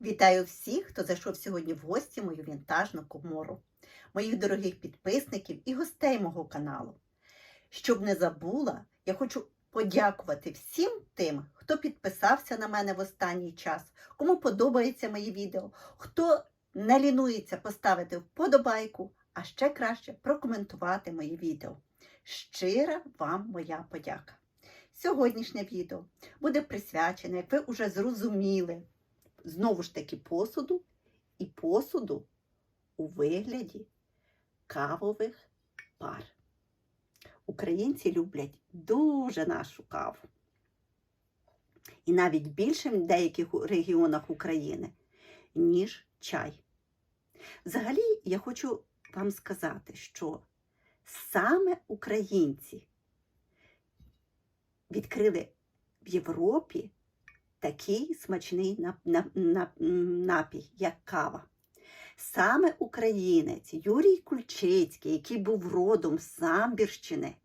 Вітаю всіх, хто зайшов сьогодні в гості мою вінтажну комору, моїх дорогих підписників і гостей мого каналу. Щоб не забула, я хочу подякувати всім тим, хто підписався на мене в останній час, кому подобається мої відео, хто не лінується поставити вподобайку, а ще краще прокоментувати мої відео. Щира вам моя подяка. Сьогоднішнє відео буде присвячене, як ви вже зрозуміли, знову ж таки посуду і посуду у вигляді кавових пар. Українці люблять дуже нашу каву. І навіть більше в деяких регіонах України, ніж чай. Взагалі, я хочу вам сказати, що саме українці відкрили в Європі такий смачний напій, як кава. Саме українець Юрій Кульчицький, який був родом з Самбірщини,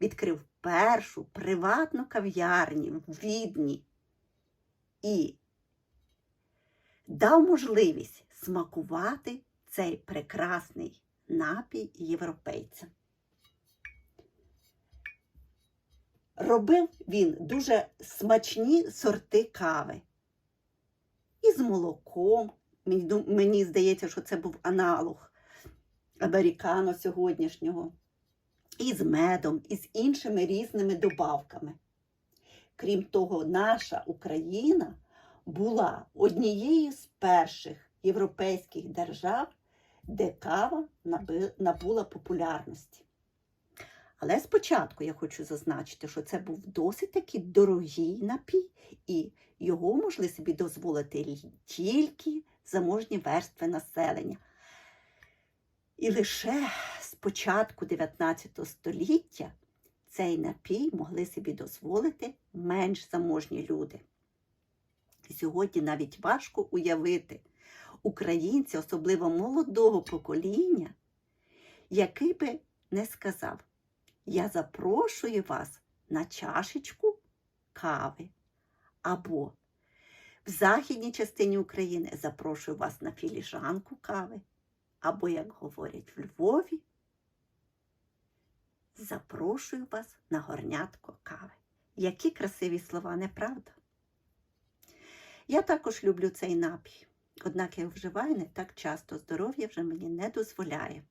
відкрив першу приватну кав'ярню в Відні і дав можливість смакувати цей прекрасний напій європейцям. Робив він дуже смачні сорти кави. І з молоком. Мені, здається, що це був аналог американо сьогоднішнього. І з медом, і з іншими різними добавками. Крім того, наша Україна була однією з перших європейських держав, де кава набула популярності. Але спочатку я хочу зазначити, що це був досить таки дорогий напій, і його могли собі дозволити тільки заможні верстви населення. І лише з початку 19 століття цей напій могли собі дозволити менш заможні люди. І сьогодні навіть важко уявити українця, особливо молодого покоління, який би не сказав, я запрошую вас на чашечку кави. Або в західній частині України запрошую вас на філіжанку кави. Або, як говорять в Львові, запрошую вас на горнятко кави. Які красиві слова, неправда? Я також люблю цей напій, однак я вживаю не так часто, здоров'я вже мені не дозволяє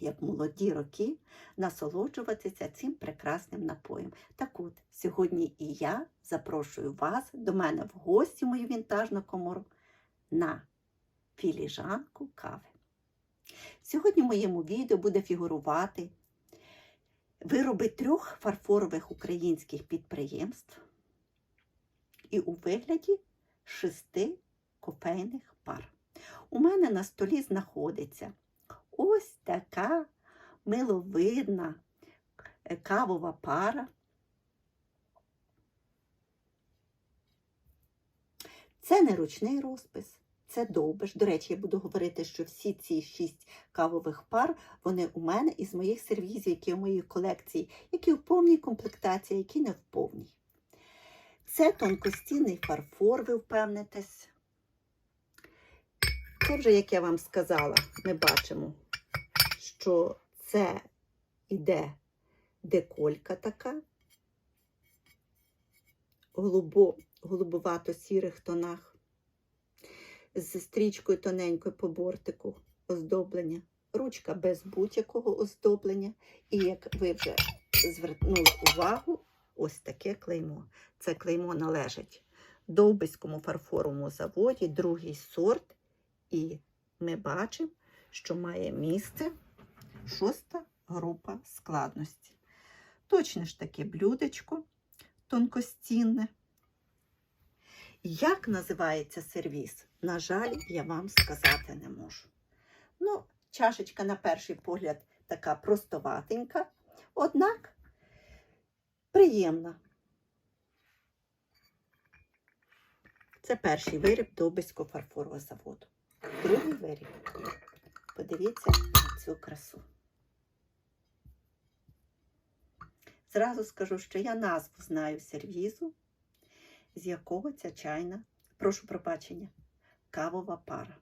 як молоді роки, насолоджуватися цим прекрасним напоєм. Так от, сьогодні і я запрошую вас до мене в гості мою вінтажну комору на філіжанку кави. Сьогодні в моєму відео буде фігурувати вироби трьох фарфорових українських підприємств і у вигляді шести кофейних пар. У мене на столі знаходиться ось така миловидна е, кавова пара. Це не ручний розпис, це довбиш. До речі, я буду говорити, що всі ці шість кавових пар, вони у мене із моїх сервізів, які у моїй колекції, які в повній комплектації, які не в повній. Це тонкостінний фарфор, ви впевнитесь. Це вже, як я вам сказала, ми бачимо, що це іде деколька така, голубо, голубовато-сірих тонах, з стрічкою тоненькою по бортику оздоблення, ручка без будь-якого оздоблення. І як ви вже звернули увагу, ось таке клеймо. Це клеймо належить Довбиському фарфоровому заводі, другий сорт. І ми бачимо, що має місце шоста група складності. Точно ж таке блюдечко тонкостінне. Як називається сервіс? На жаль, я вам сказати не можу. Ну, чашечка, на перший погляд, така простоватенька, однак приємна. Це перший виріб Довбиського фарфорового заводу. Другий виріб. Подивіться на цю красу. Зразу скажу, що я назву знаю сервізу, з якого ця чайна прошу пробачення, кавова пара.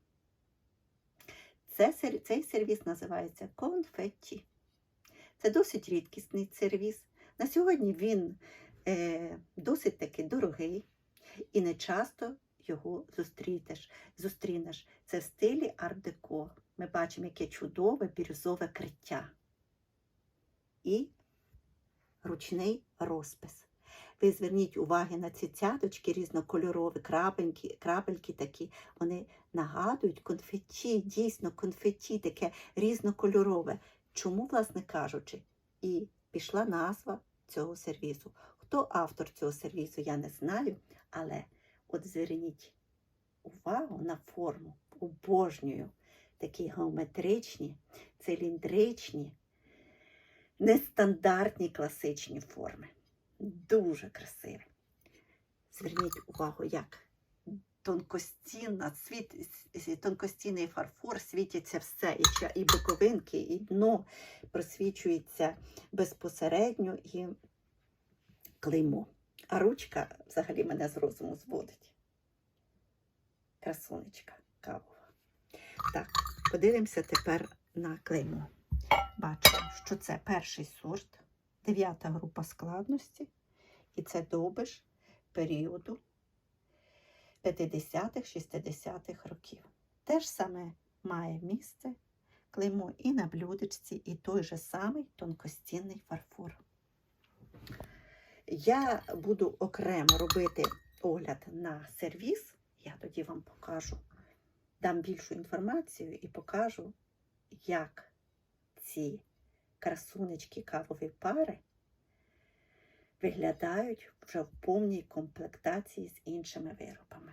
Це, цей сервіс називається конфетті. Це досить рідкісний сервіс. На сьогодні він е, досить таки дорогий і не часто його зустрітеш, зустрінеш. Це в стилі арт-деко. Ми бачимо, яке чудове бірюзове криття. І ручний розпис. Ви зверніть увагу на ці цяточки різнокольорові, крапельки, крапельки такі, вони нагадують конфетті, дійсно конфетті, таке різнокольорове. Чому, власне кажучи, і пішла назва цього сервісу. Хто автор цього сервісу, я не знаю, але от зверніть увагу на форму, обожнюю такі геометричні, циліндричні, нестандартні класичні форми. Дуже красиві. Зверніть увагу, як тонкостінна, світ, тонкостінний фарфор світиться все, і, і боковинки, і дно просвічується безпосередньо і клеймо. А ручка взагалі мене з розуму зводить. Красунечка кавова. Так, подивимося тепер на клеймо. Бачимо, що це перший сорт, дев'ята група складності, і це довбиш періоду 50-х-60-х років. Те ж саме має місце клеймо і на блюдечці, і той же самий тонкостінний фарфор. Я буду окремо робити огляд на сервіс. Я тоді вам покажу, дам більшу інформацію і покажу, як ці красунечки кавові пари виглядають вже в повній комплектації з іншими виробами.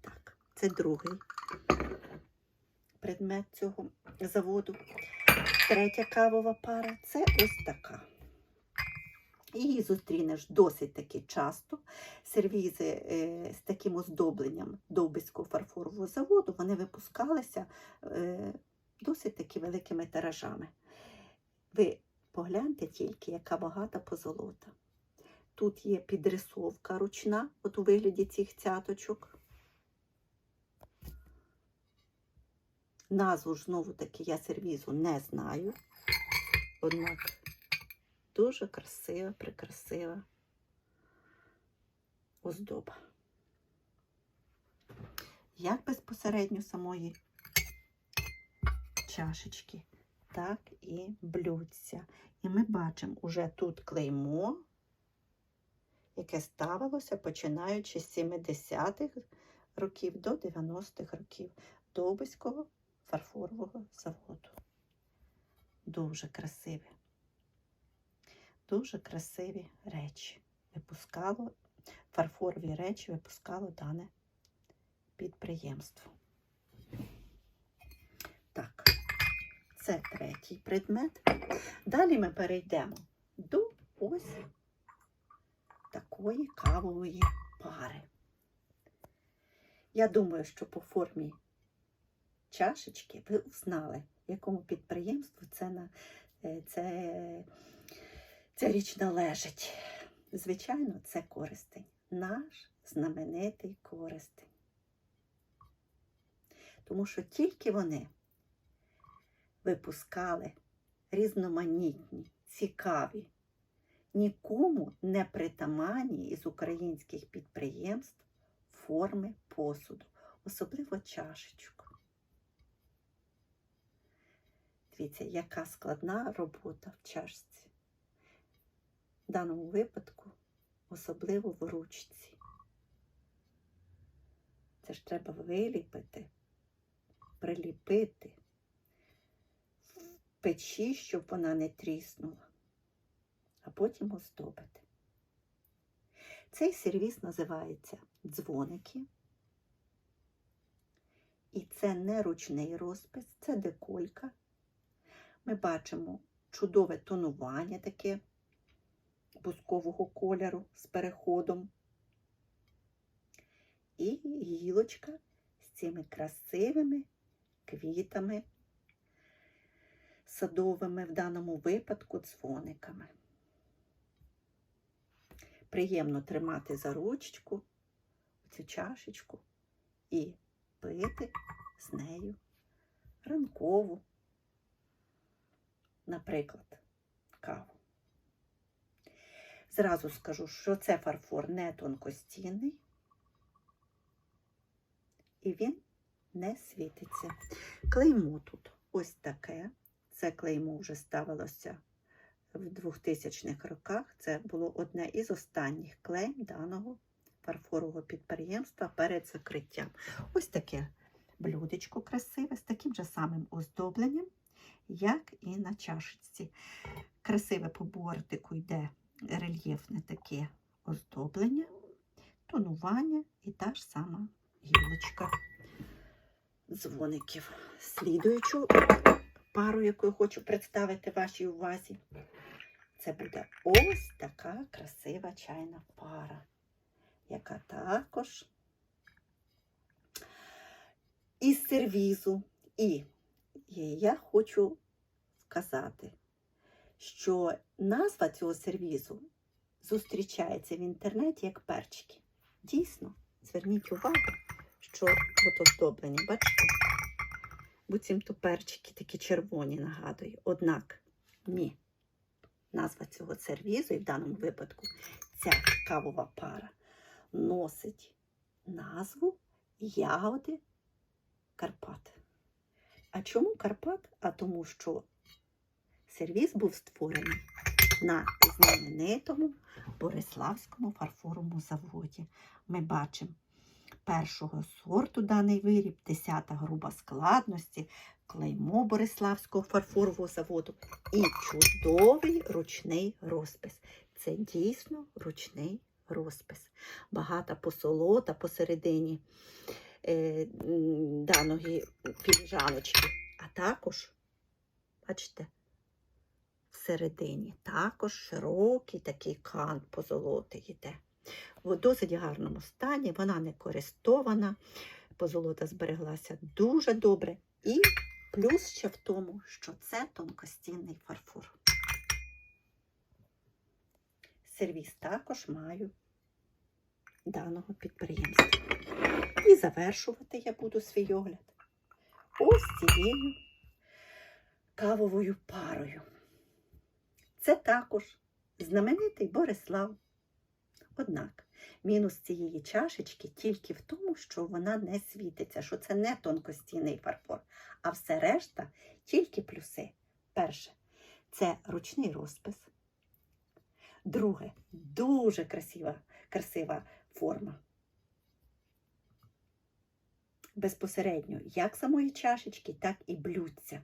Так, це другий предмет цього заводу. Третя кавова пара це ось така. Її зустрінеш досить таки часто. Сервізи е, з таким оздобленням Довбиського фарфорового заводу вони випускалися е, досить таки великими тиражами. Ви погляньте тільки, яка багата позолота. Тут є підрисовка ручна, от у вигляді цих цяточок. Назву ж знову таки я сервізу не знаю. Однак дуже красива, прикрасива оздоба. Як безпосередньо самої чашечки, так і блюдця. І ми бачимо уже тут клеймо, яке ставилося починаючи з 70-х років до 90-х років Довбиського фарфорового заводу. Дуже красиві. Дуже красиві речі. Випускало, фарфорові речі випускало дане підприємство. Так, це третій предмет. Далі ми перейдемо до ось такої кавової пари. Я думаю, що по формі чашечки ви узнали, якому підприємству це, на, е, це, ця річ належить. Звичайно, це користень. Наш знаменитий користень. Тому що тільки вони випускали різноманітні, цікаві, нікому не притаманні із українських підприємств форми посуду, особливо чашечок. Дивіться, яка складна робота в чашці. В даному випадку, особливо в ручці. Це ж треба виліпити, приліпити в печі, щоб вона не тріснула, а потім оздобити. Цей сервіс називається дзвоники. І це не ручний розпис, це деколька. Ми бачимо чудове тонування таке бускового кольору з переходом. І гілочка з цими красивими квітами, садовими в даному випадку дзвониками. Приємно тримати за ручку цю чашечку і пити з нею ранкову, наприклад, каву. Зразу скажу, що це фарфор не тонкостінний, і він не світиться. Клеймо тут ось таке. Це клеймо вже ставилося в 2000-х роках. Це було одне із останніх клейм даного фарфорового підприємства перед закриттям. Ось таке блюдечко красиве з таким же самим оздобленням, як і на чашечці. Красиве по бортику йде рельєфне таке оздоблення, тонування і та ж сама гілочка дзвоників. Слідуючу пару, яку я хочу представити вашій увазі, це буде ось така красива чайна пара, яка також із сервізу. І я хочу сказати, що назва цього сервізу зустрічається в інтернеті як перчики. Дійсно, зверніть увагу, що от оздоблення, бачите? Буцімто перчики такі червоні, нагадую. Однак ні. Назва цього сервізу, і в даному випадку ця кавова пара носить назву Ягоди Карпат. А чому Карпат? А тому, що сервіз був створений на знаменитому Бориславському фарфоровому заводі. Ми бачимо першого сорту даний виріб, 10 груба складності, клеймо Бориславського фарфорового заводу і чудовий ручний розпис. Це дійсно ручний розпис. Багата посолота посередині е, даної філіжаночки, а також, бачите, всередині також широкий такий кант позолоти йде. В досить гарному стані, вона не користована, позолота збереглася дуже добре. І плюс ще в тому, що це тонкостінний фарфор. Сервіс також маю даного підприємства. І завершувати я буду свій огляд ось цією кавовою парою. Це також знаменитий Борислав. Однак, мінус цієї чашечки тільки в тому, що вона не світиться, що це не тонкостінний фарфор, а все решта тільки плюси. Перше, це ручний розпис. Друге, дуже красива, красива форма. Безпосередньо як самої чашечки, так і блюдця.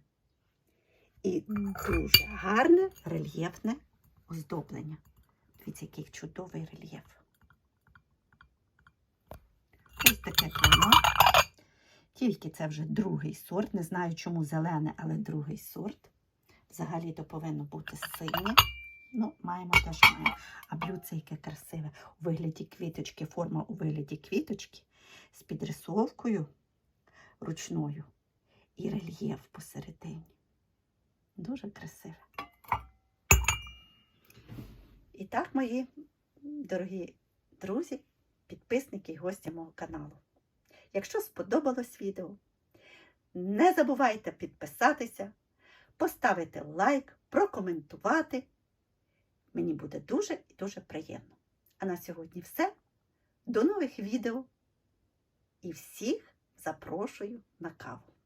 І дуже гарне рельєфне оздоблення. Дивіться, який чудовий рельєф. Ось таке клеймо. Тільки це вже другий сорт. Не знаю, чому зелене, але другий сорт. Взагалі-то повинно бути синє. Ну, маємо те, що маємо. А блюдце яке красиве. У вигляді квіточки, форма у вигляді квіточки з підрисовкою ручною і рельєф посередині. Дуже красиве. І так, мої дорогі друзі, підписники і гості мого каналу. Якщо сподобалось відео, не забувайте підписатися, поставити лайк, прокоментувати. Мені буде дуже і дуже приємно. А на сьогодні все. До нових відео і всіх запрошую на каву.